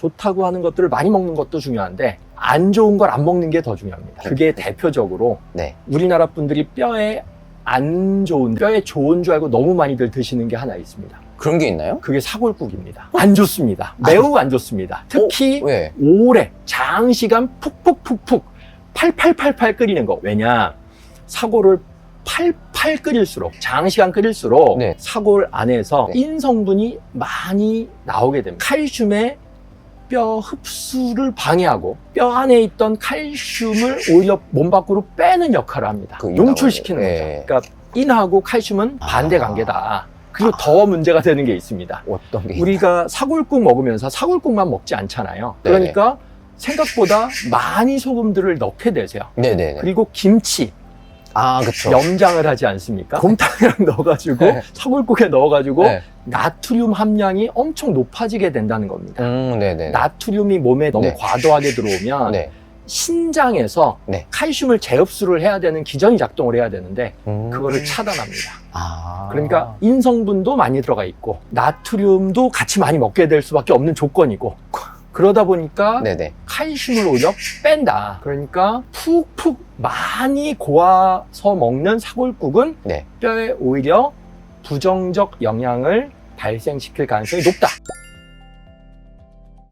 좋다고 하는 것들을 많이 먹는 것도 중요한데 안 좋은 걸 안 먹는 게 더 중요합니다. 그게 대표적으로 네. 우리나라 분들이 뼈에 안 좋은 뼈에 좋은 줄 알고 너무 많이들 드시는 게 하나 있습니다. 그런 게 있나요? 그게 사골국입니다. 안 좋습니다. 매우 안 좋습니다. 특히 왜? 오래 장시간 푹푹푹푹 팔팔팔팔 끓이는 거. 왜냐? 사골을 팔팔 끓일수록 장시간 끓일수록 네. 사골 안에서 네. 인성분이 많이 나오게 됩니다. 칼슘의 뼈 흡수를 방해하고 뼈 안에 있던 칼슘을 오히려 몸 밖으로 빼는 역할을 합니다. 그 용출시키는 네. 거죠. 그러니까 인하고 칼슘은 반대 아. 관계다. 그리고 더 문제가 되는 게 있습니다. 어떤 게? 우리가 사골국 먹으면서 사골국만 먹지 않잖아요. 네네. 그러니까 생각보다 많이 소금들을 넣게 되세요. 네네네. 그리고 김치, 아, 그쵸. 염장을 하지 않습니까? 곰탕이랑 넣어가지고 네. 사골국에 넣어가지고 네. 나트륨 함량이 엄청 높아지게 된다는 겁니다. 음, 네네. 나트륨이 몸에 너무 네. 과도하게 들어오면 네. 신장에서 네. 칼슘을 재흡수를 해야 되는 기전이 작동을 해야 되는데 음. 그거를 차단합니다. 아. 그러니까 인성분도 많이 들어가 있고 나트륨도 같이 많이 먹게 될 수밖에 없는 조건이고 그러다 보니까 네네. 칼슘을 오히려 뺀다. 그러니까 푹푹 많이 고아서 먹는 사골국은 네. 뼈에 오히려 부정적 영향을 발생시킬 가능성이 높다.